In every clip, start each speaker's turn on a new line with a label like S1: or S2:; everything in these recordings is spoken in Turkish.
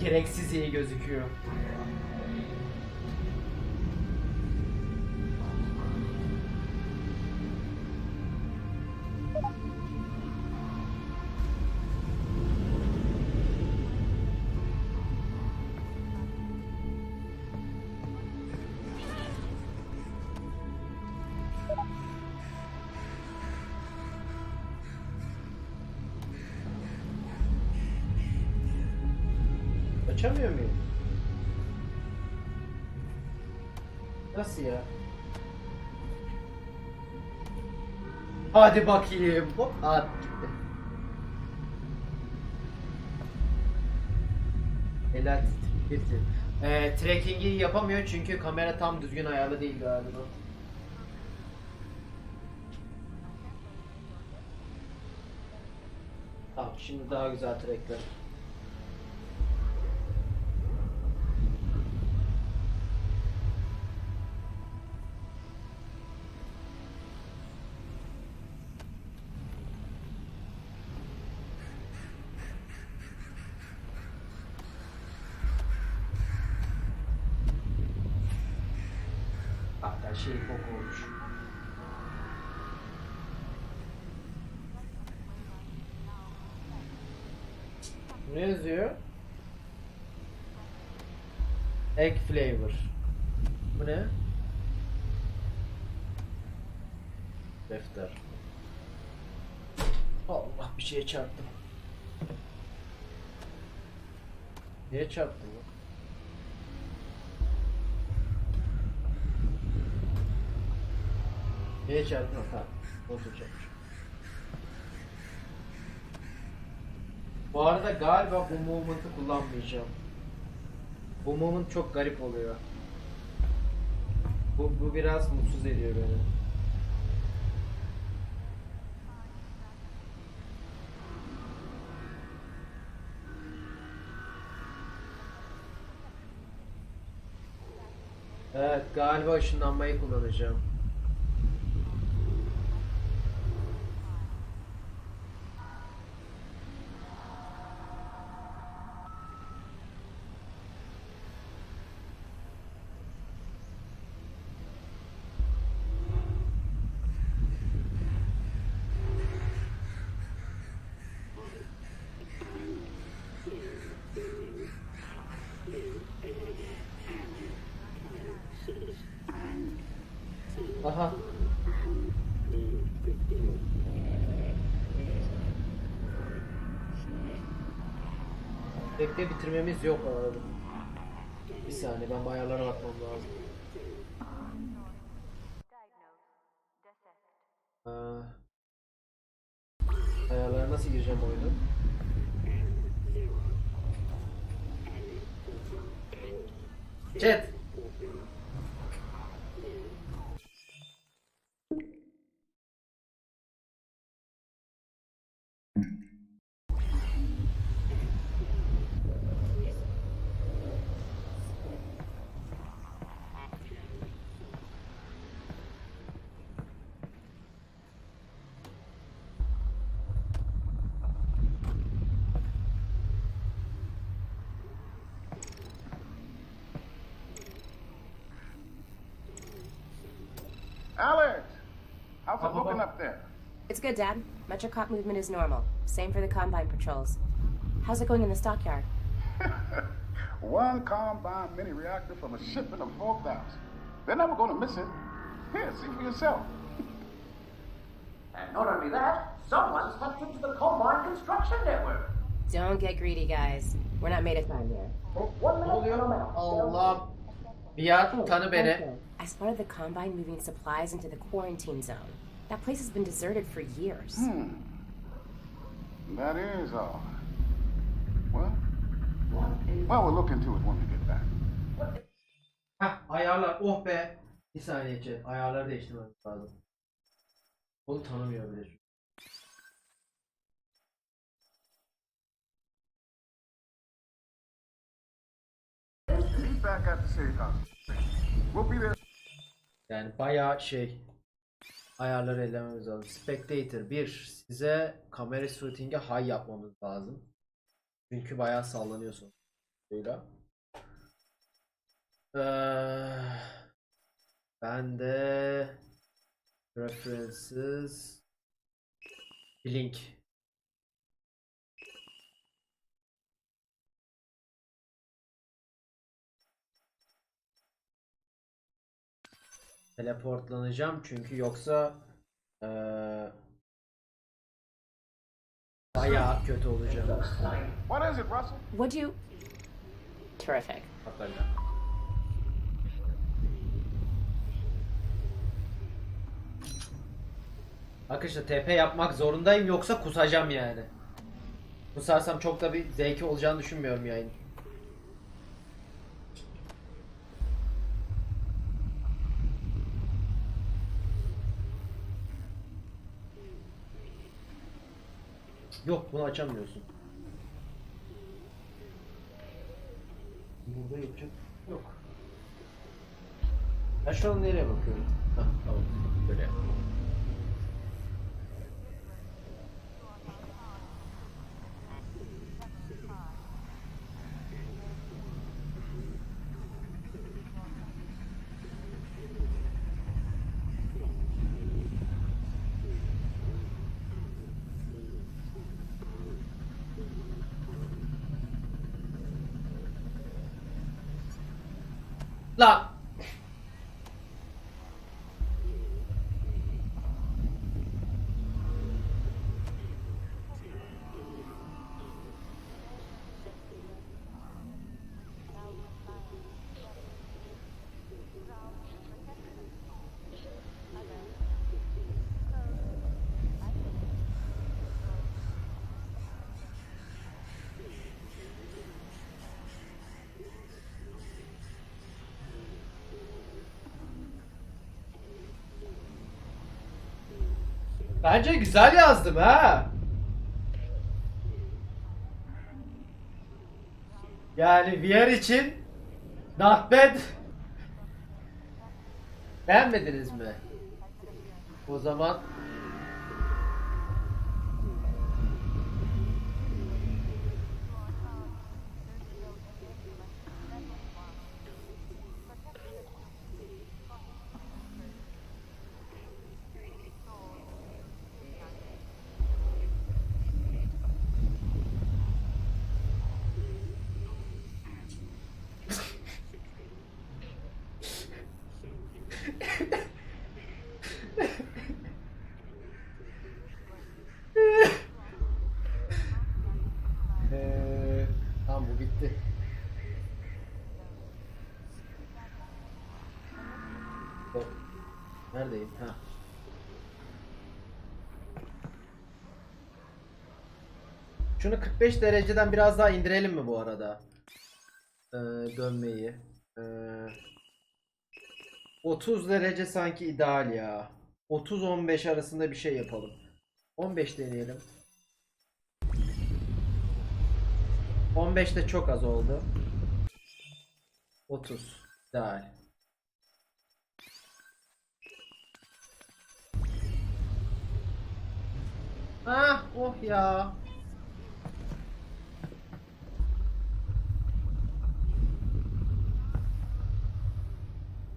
S1: Gereksiz iyi gözüküyor. Açamıyor muyum? Nasıl ya? Hadi bakayım. Hop, at gitti. Helal gitti. Ee, tracking'i yapamıyor çünkü kamera tam düzgün ayarlı değil galiba. Tamam şimdi daha güzel trackler. Ne yazıyor? Egg flavor. Bu ne? Defter. Allah bir şeye çarptım. Niye çarptım? Niye çarptım? Ha, oturacakmış. Bu arada galiba bu movement'ı kullanmayacağım. Bu moment çok garip oluyor. Bu, bu biraz mutsuz ediyor beni. Evet galiba ışınlanmayı kullanacağım. Aha. Bekle bitirmemiz yok arada. Bir saniye ben bu ayarlara bakmam lazım.
S2: How's it
S1: Up, up,
S2: looking
S1: up.
S2: up there?
S3: It's good, Dad. Metrocop movement is normal. Same for the combine patrols. How's it going in the stockyard?
S2: One combine mini reactor from a shipment of 4,000. They're never going to miss it. Here, see for yourself.
S4: And not only that, someone's hacked into the Combine construction network.
S3: Don't get greedy, guys. We're not made of time here.
S4: One
S1: Ne
S4: minute,
S1: oluyor?
S4: come out.
S1: Allah. Tanı beni.
S3: I spotted the combine moving supplies into the quarantine zone. That place has been deserted for years.
S2: Hmm. That is all. Well, well, we'll look into it when we get back.
S1: Heh ayarlar oh be. Bir saniye chat ayarları değiştirmemiz lazım. Onu tanımıyor bile.
S2: Back at the safe house. We'll be there.
S1: Yani bayağı şey ayarları ellememiz lazım. Spectator 1 size kamera shooting'e high yapmamız lazım. Çünkü bayağı sallanıyorsun. Buyla. Ee, ben de references link teleportlanacağım çünkü yoksa eee bayağı kötü olacağım.
S2: What is it, Russell?
S3: Would you? Terrific.
S1: Hakikaten. Arkadaşlar TP yapmak zorundayım yoksa kusacağım yani. Kusarsam çok da bir zevki olacağını düşünmüyorum yayın. Yok bunu açamıyorsun. Burada yapacak. Yok. Ben şu an nereye bakıyorum? Hah tamam. Böyle yap. Look, Bence güzel yazdım ha. Yani VR için not bad. Beğenmediniz mi? O zaman Eee, tamam bu bitti. Hop. Neredeyim? Ha. Şunu 45 dereceden biraz daha indirelim mi bu arada? Ee, dönmeyi. Ee, 30 derece sanki ideal ya. 30-15 arasında bir şey yapalım. 15 deneyelim. 15 de çok az oldu. 30 ideal. Ah oh ya.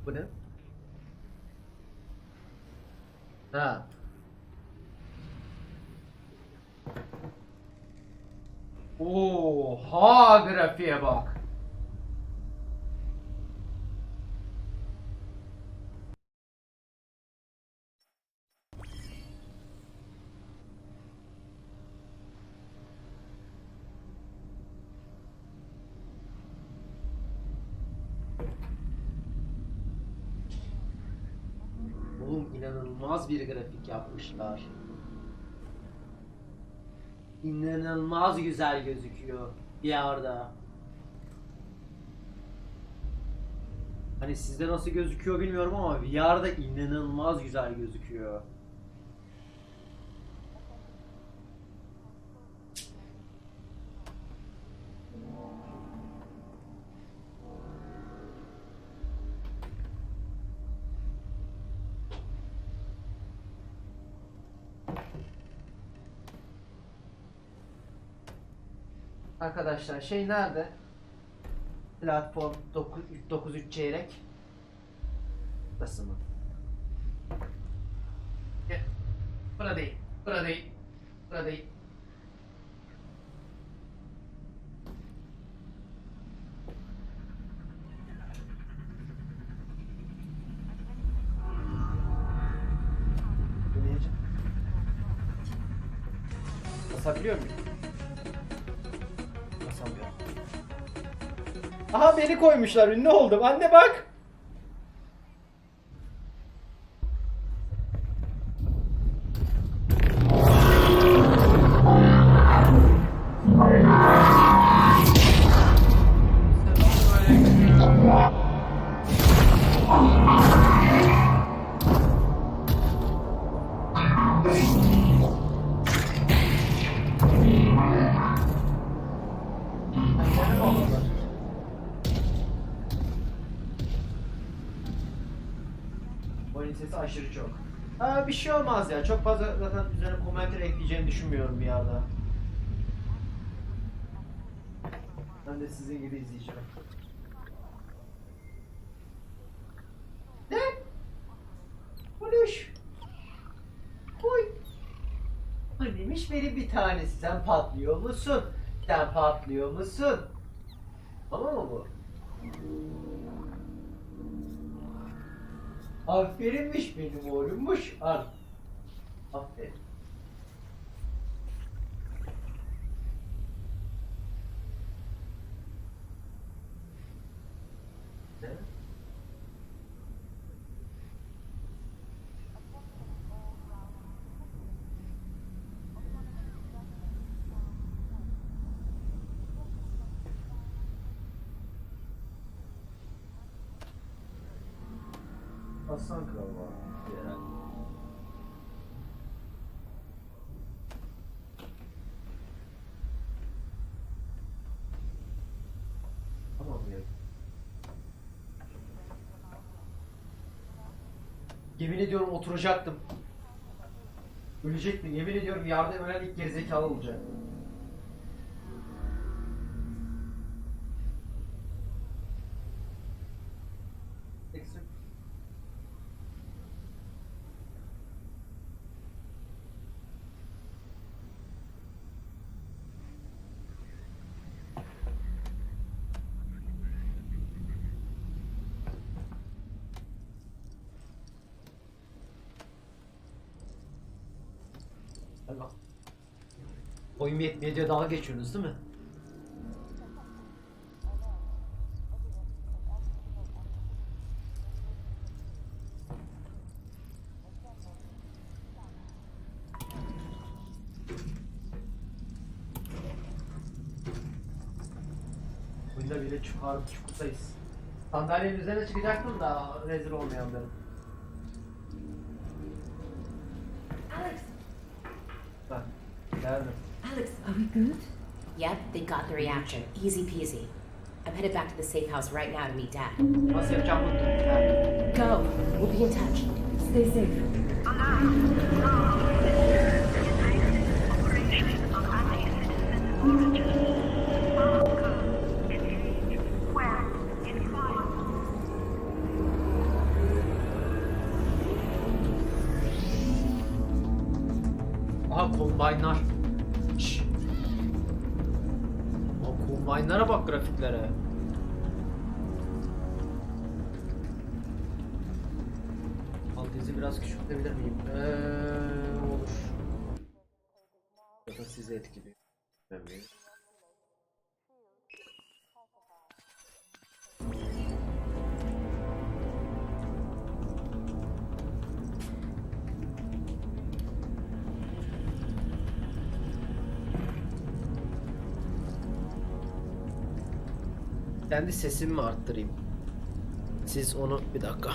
S1: Bu ne? Ha. Oha grafiğe bak. Oğlum inanılmaz bir grafik yapmışlar. İnanılmaz güzel gözüküyor bir yerde. Hani sizde nasıl gözüküyor bilmiyorum ama VR'da inanılmaz güzel gözüküyor. Arkadaşlar şey nerede? Platform 9, 93 çeyrek. Burası mı? Burada değil. Burada değil. Burada değil. Basabiliyor muyum? Aha beni koymuşlar. Ünlü oldum. Anne bak. Anneme mi sesi aşırı çok. Ha bir şey olmaz ya. Çok fazla zaten üzerine komentler ekleyeceğimi düşünmüyorum bir yerde. Ben de sizin gibi izleyeceğim. Ne? Konuş. Koy. Annemiş benim bir tanesi. Sen patlıyor musun? Sen patlıyor musun? Tamam mı bu? Aferinmiş benim oğlummuş. Al. Aferin. Ne? Aslan Kral var herhalde. Tamam ya. Yemin ediyorum oturacaktım. Ölecektim. Yemin ediyorum yardım ölen ilk gerizekalı olacak. Hadi bak. Boyum yetmiyor diye dalga geçiyorsunuz değil mi? Bunda bile çıkar çukurdayız. Sandalyenin üzerine çıkacaktım da rezil olmayan benim.
S3: Alex, are we good? Yep, they got the reaction. Easy peasy. I'm headed back to the safe house right now to meet Dad.
S1: Nasıl yapacağım bunu? Ha.
S3: Go! We'll be in touch. Stay safe.
S1: Aha kombaynlar. Grafiklere. Alt izi biraz küçültebilir miyim? Eee olur. Ya da sizi etkiliyor. Bilmiyorum. Kendi sesimi mi arttırayım? Siz onu bir dakika.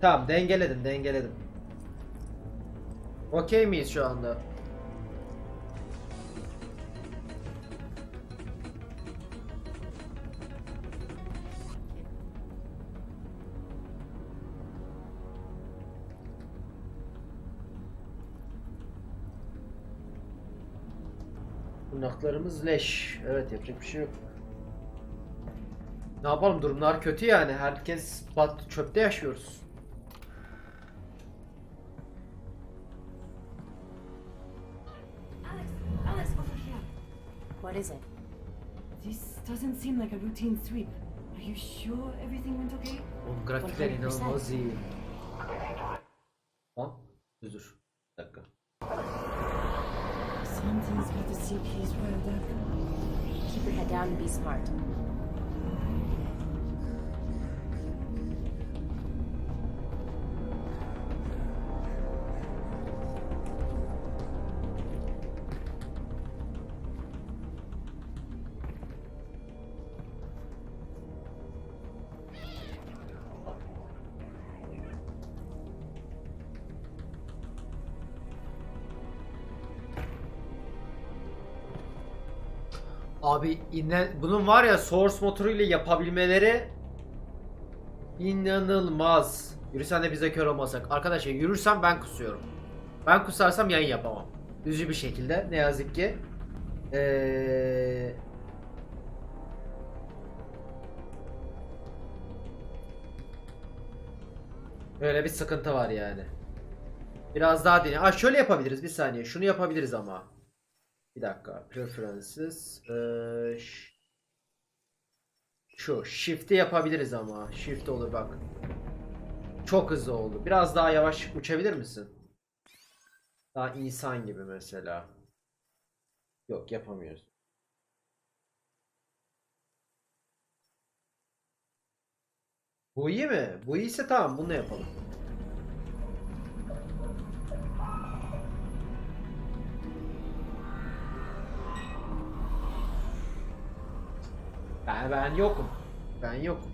S1: Tamam dengeledim dengeledim. Okey miyiz şu anda? Tırnaklarımız leş. Evet yapacak bir şey yok. Ne yapalım durumlar kötü yani. Herkes bat çöpte yaşıyoruz.
S5: Alex, Alex, over here.
S3: What is it?
S5: This doesn't seem like a routine sweep. Are you sure everything went okay?
S1: Oğlum grafikler
S3: 100%.
S1: inanılmaz iyi. Dur dur. Bir dakika.
S5: CPs.
S3: Keep your head down and be smart.
S1: Abi inan bunun var ya source motoru ile yapabilmeleri inanılmaz. Yürüsen de bize kör olmasak. Arkadaşlar yürürsem ben kusuyorum. Ben kusarsam yayın yapamam. Üzücü bir şekilde ne yazık ki. Ee... Böyle bir sıkıntı var yani. Biraz daha dinle. Aa şöyle yapabiliriz bir saniye. Şunu yapabiliriz ama. Bir dakika. Preferences. Şu. Shift'i yapabiliriz ama. Shift olur bak. Çok hızlı oldu. Biraz daha yavaş uçabilir misin? Daha insan gibi mesela. Yok yapamıyoruz. Bu iyi mi? Bu iyiyse tamam bunu yapalım. Ben ben yokum. Ben yokum.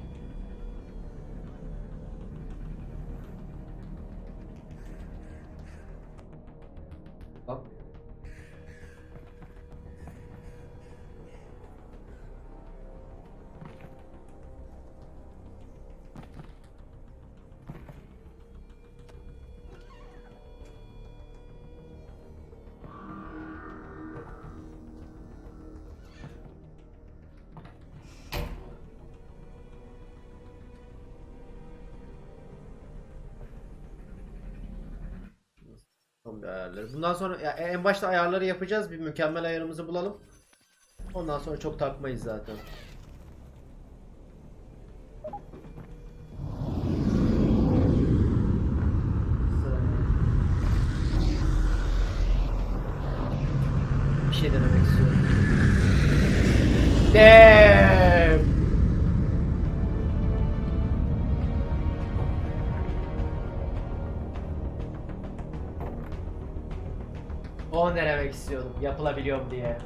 S1: Bir ayarları. Bundan sonra ya en başta ayarları yapacağız. Bir mükemmel ayarımızı bulalım. Ondan sonra çok takmayız zaten. 10 denemek istiyordum yapılabiliyor mu diye.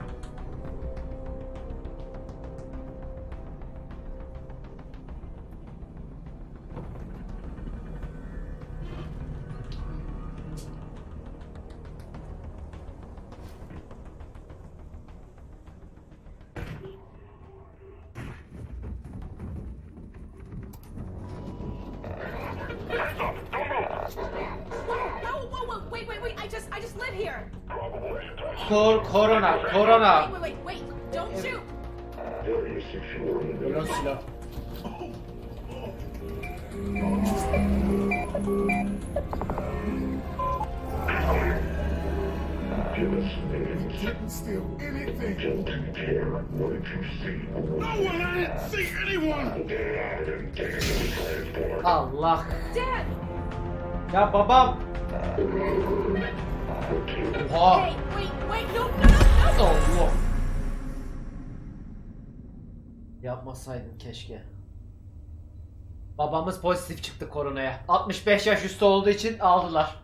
S1: Dönen silah.
S2: Didn't steal
S1: Allah.
S6: Dad.
S1: Ya babam. Oha.
S6: Hey, wait, wait, no, no, no. Nasıl
S1: oldu? Yapmasaydın keşke. Babamız pozitif çıktı koronaya. 65 yaş üstü olduğu için aldılar.